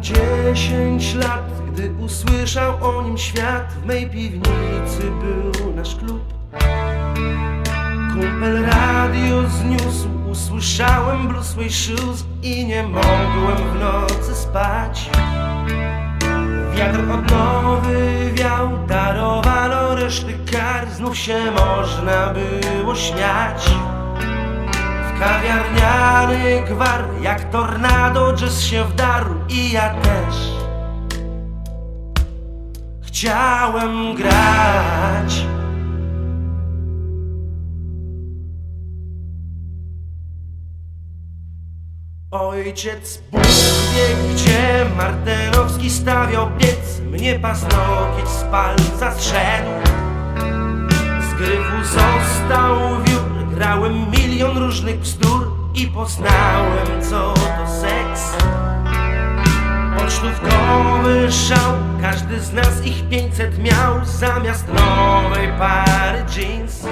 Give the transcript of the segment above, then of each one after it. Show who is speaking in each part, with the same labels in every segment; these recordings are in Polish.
Speaker 1: Dziesięć lat, gdy usłyszał o nim świat. W mej piwnicy był nasz klub. Kumpel radio zniósł, usłyszałem Blue Shoes I nie mogłem w nocy spać. Wiatr odnowy wiał, darowano reszty kar. Znów się można było śmiać kawiarniany gwar, jak tornado jazz się wdarł I ja też. Chciałem grać. Ojciec Bóg wie gdzie Martenowski stawiał piec Mnie pasnokieć z palca zszedł. Z gryfu został Grałem milion różnych bzdur I poznałem co to seks Pocztówkowy szał Każdy z nas ich 500 miał Zamiast nowej pary jeans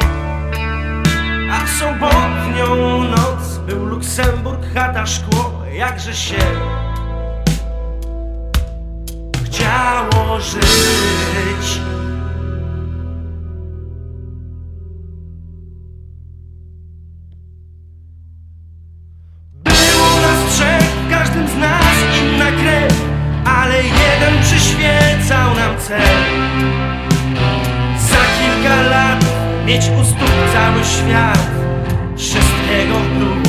Speaker 1: a w sobotnią noc był Luksemburg, chata, szkło, jakże się chciało żyć. Przyświecał nam cel. Za kilka lat mieć u stóp cały świat Wszystkiego brud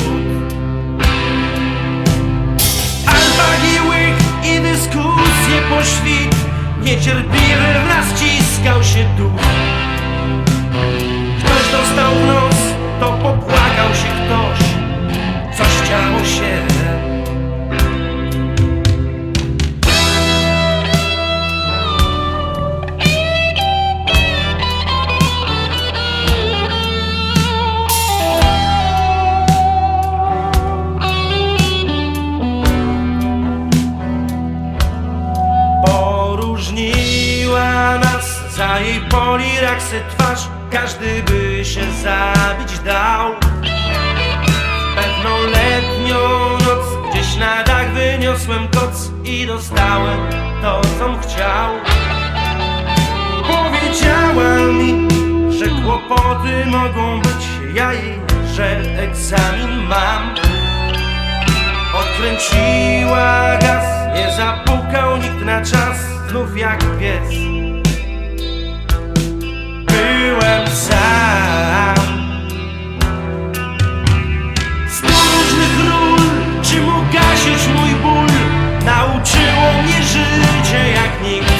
Speaker 1: Albagi łyk i dyskusje po świt Niecierpliwy w nas ciskał się duch Poróżniła nas za jej poliraksy twarz. Każdy by się zabić dał. W pewną letnią noc Gdzieś na dach wyniosłem koc I dostałem to, com chciał. Powiedziała mi, że kłopoty mogą być. Ja jej, że egzamin mam. Odkręciła gaz, nie zapukał nikt na czas jak pies. Byłem sam. Z różnych ról, czym ugasić mój ból? Nauczyło mnie życie jak nikt.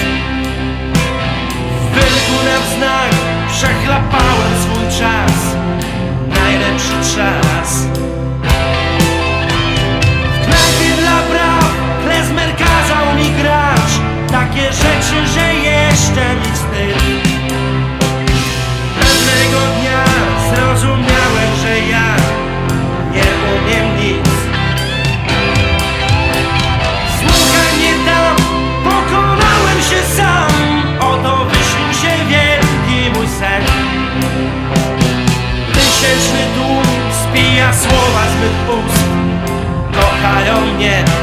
Speaker 1: Wylkł nam znak, przechlapałem swój czas. Najlepszy czas. słowa zbyt pust. Kochają mnie.